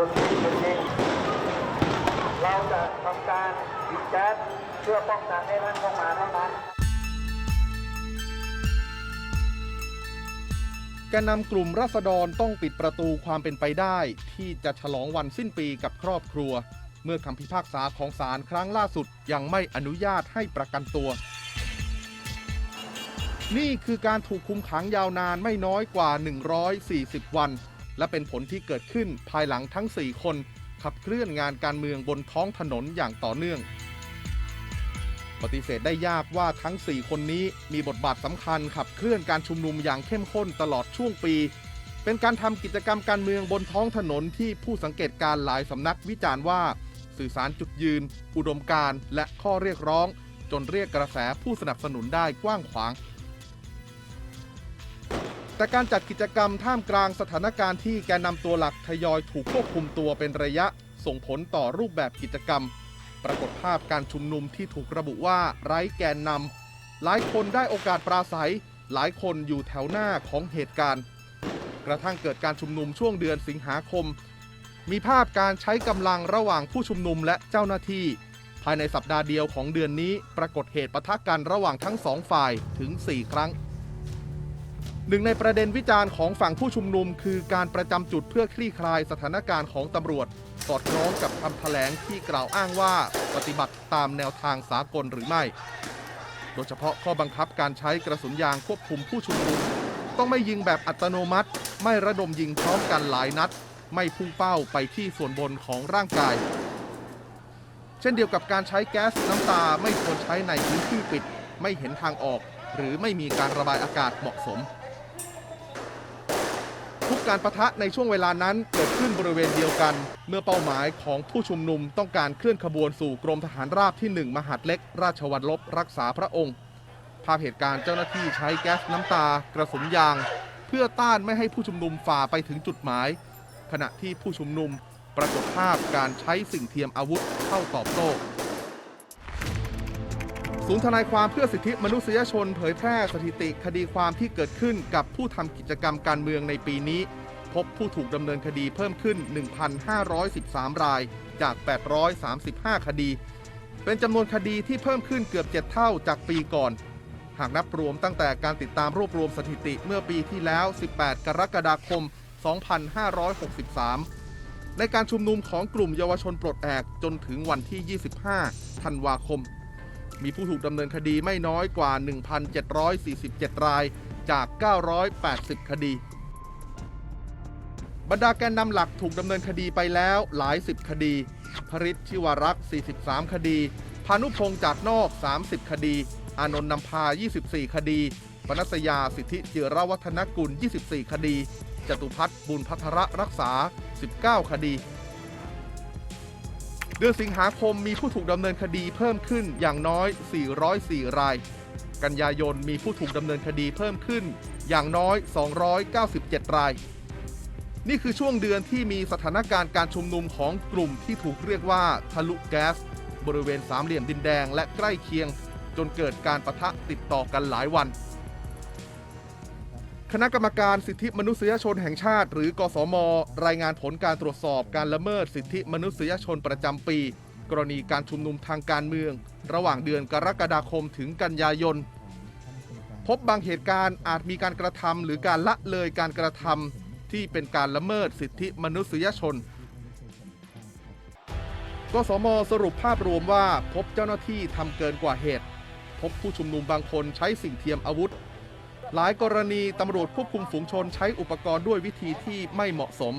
จุดนี้จุดนี้เราจะทำการปิดแก๊สเพื่อป้องกันให้ท่านเข้ามาเท่านั้นแกนนำกลุ่มราษฎรต้องปิดประตูความเป็นไปได้ ที่จะฉลองวันสิ้นปีกับครอบครัว เมื่อคำพิพากษาของศาลครั้งล่าสุดยังไม่อนุญาตให้ประกันตัว นี่คือการถูกคุมขังยาวนานไม่น้อยกว่า 140 วัน และเป็นผลที่เกิดขึ้นภายหลังทั้ง 4 คน ขับเคลื่อนงานการเมืองบนท้องถนนอย่างต่อเนื่อง ปฏิเสธได้ยากว่าทั้ง 4 คนนี้มีบทบาทสำคัญขับเคลื่อนการชุมนุมอย่างเข้มข้นตลอดช่วงปี เป็นการทำกิจกรรมการเมืองบนท้องถนนที่ผู้สังเกตการณ์หลายสำนักวิจารณ์ว่า สื่อสารจุดยืน อุดมการณ์ และข้อเรียกร้อง จนเรียกกระแสผู้สนับสนุนได้กว้างขวาง แต่การจัดกิจกรรมท่ามกลางสถานการณ์ที่แกนนำตัวหลักทยอยถูกควบคุมตัวเป็นระยะ ส่งผลต่อรูปแบบกิจกรรม ปรากฏภาพการชุมนุมที่ถูกระบุว่าไร้แกนนำหลายคนได้โอกาสปราศัย หลายคนอยู่แถวหน้าของเหตุการณ์ กระทั่งเกิดการชุมนุมช่วงเดือนสิงหาคม มีภาพการใช้กำลังระหว่างผู้ชุมนุมและเจ้าหน้าที่ ภายในสัปดาห์เดียวของเดือนนี้ ปรากฏเหตุปะทะกันระหว่างทั้งสองฝ่ายถึง 4 ครั้ง หนึ่งในประเด็นวิจารณ์ของฝั่งผู้ชุมนุม คือการประจำจุดเพื่อคลี่คลายสถานการณ์ของตำรวจ สอดคล้องกับคำแถลงที่กล่าวอ้างว่าปฏิบัติตามแนวทางสากลหรือไม่ โดยเฉพาะข้อบังคับการใช้กระสุนยางควบคุมผู้ชุมนุม ต้องไม่ยิงแบบอัตโนมัติ ไม่ระดมยิงพร้อมกันหลายนัด ไม่พุ่งเป้าไปที่ส่วนบนของร่างกาย เช่นเดียวกับการใช้แก๊สน้ำตาไม่ควรใช้ในพื้นที่ปิด ไม่เห็นทางออก หรือไม่มีการระบายอากาศเหมาะสม การประทะในช่วงเวลานั้นเกิดขึ้นบริเวณเดียวกัน เมื่อเป้าหมายของผู้ชุมนุมต้องการเคลื่อนขบวนสู่กรมทหารราบที่ 1 มหาดเล็ก ราชวัลลบรักษาพระองค์ ภาพเหตุการณ์เจ้าหน้าที่ใช้แก๊สน้ำตา กระสุนยาง เพื่อต้านไม่ให้ผู้ชุมนุมฝ่าไปถึงจุดหมาย ขณะที่ผู้ชุมนุมปรากฏภาพการใช้สิ่งเทียมอาวุธเข้าตอบโต้ศูนย์ทนายความเพื่อสิทธิมนุษยชนเผยแพร่สถิติคดีความที่เกิดขึ้นกับผู้ทำกิจกรรมการเมืองในปีนี้ พบผู้ถูกดำเนินคดีเพิ่มขึ้น 1,513 ราย จาก 835 คดี เป็นจำนวนคดีที่เพิ่มขึ้นเกือบ 7 เท่าจากปีก่อน หากนับรวมตั้งแต่การติดตามรวบรวมสถิติเมื่อปีที่แล้ว 18 กรกฎาคม 2563ในการชุมนุมของกลุ่มเยาวชนปลดแอกจนถึงวันที่ 25 ธันวาคม มีผู้ถูกดำเนินคดีไม่น้อยกว่า 1,747 รายจาก 980 คดี บรรดาแกนนำหลักถูกดำเนินคดีไปแล้วหลายสิบคดีพริชชิวรักษ์43 คดี พานุพงษ์จากนอก 30 คดี อานนท์นำพา 24 คดีปนัสยาสิทธิจิรวัฒนกุล 24 คดี จตุพัฒน์บุญพัทระรักษา 19 คดี เดือนสิงหาคมมีผู้ถูกดำเนินคดีเพิ่มขึ้นอย่างน้อย 404 ราย กันยายนมีผู้ถูกดำเนินคดีเพิ่มขึ้นอย่างน้อย 297 ราย นี่คือช่วงเดือนที่มีสถานการณ์การชุมนุมของกลุ่มที่ถูกเรียกว่าทะลุแก๊ส บริเวณสามเหลี่ยมดินแดงและใกล้เคียง จนเกิดการประทะติดต่อกันหลายวัน คณะกรรมการสิทธิมนุษยชนแห่งชาติ หรือกสม รายงานผลการตรวจสอบการละเมิดสิทธิมนุษยชนประจำปี กรณีการชุมนุมทางการเมือง ระหว่างเดือนกรกฎาคมถึงกันยายนพบบางเหตุการณ์อาจมีการกระทำหรือการละเลยการกระทำ ที่เป็นการละเมิดสิทธิมนุษยชนกสมสรุปภาพรวมว่าพบเจ้าหน้าที่ทำเกินกว่าเหตุ พบผู้ชุมนุมบางคนใช้สิ่งเทียมอาวุธ หลายกรณีตำรวจควบคุมฝูงชนใช้อุปกรณ์ด้วยวิธีที่ไม่เหมาะสม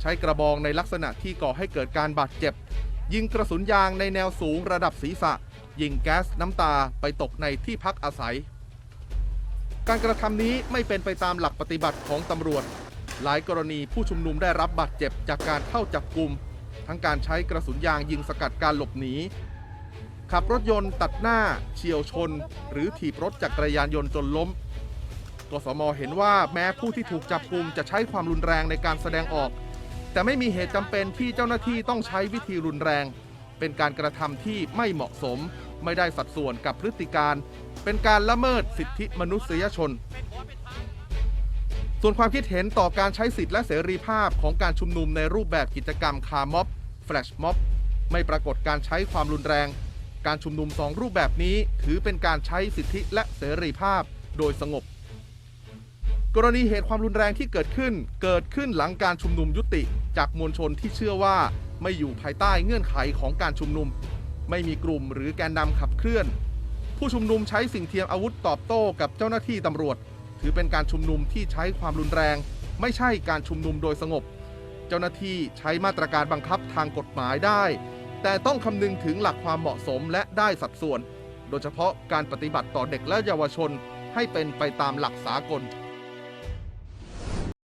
ใช้กระบองในลักษณะที่ก่อให้เกิดการบาดเจ็บ ยิงกระสุนยางในแนวสูงระดับศีรษะ ยิงแก๊สน้ำตาไปตกในที่พักอาศัย การกระทำนี้ไม่เป็นไปตามหลักปฏิบัติของตำรวจ หลายกรณีผู้ชุมนุมได้รับบาดเจ็บจากการเข้าจับกลุ่มทั้งการใช้กระสุนยางยิงสกัดการหลบหนีขับรถยนต์ตัดหน้าเฉียวชน หรือถีบรถจักรยานยนต์จนล้มกสมเห็นว่าแม้ผู้ที่ถูกจับกลุ่มจะใช้ความรุนแรงในการแสดงออก แต่ไม่มีเหตุจำเป็นที่เจ้าหน้าที่ต้องใช้วิธีรุนแรง เป็นการกระทำที่ไม่เหมาะสม ไม่ได้สัดส่วนกับพฤติการ เป็นการละเมิดสิทธิมนุษยชน ส่วนความคิดเห็นต่อการใช้สิทธิและเสรีภาพของการชุมนุมในรูปแบบกิจกรรมคาร์ม็อบแฟลชม็อบไม่ปรากฏการใช้ความรุนแรง การชุมนุมสองรูปแบบนี้ถือเป็นการใช้สิทธิและเสรีภาพโดยสงบ กรณีเหตุความรุนแรงที่เกิดขึ้น เกิดขึ้นหลังการชุมนุมยุติ จากมวลชนที่เชื่อว่าไม่อยู่ภายใต้เงื่อนไขของการชุมนุม ไม่มีกลุ่มหรือแกนนำขับเคลื่อน ผู้ชุมนุมใช้สิ่งเทียมอาวุธตอบโต้กับเจ้าหน้าที่ตำรวจ ถือเป็นการชุมนุมที่ใช้ความรุนแรง ไม่ใช่การชุมนุมโดยสงบ เจ้าหน้าที่ใช้มาตรการบังคับทางกฎหมายได้ แต่ต้องคำนึงถึงหลักความเหมาะสมและได้สัดส่วน โดยเฉพาะการปฏิบัติต่อเด็กและเยาวชนให้เป็นไปตามหลักสากล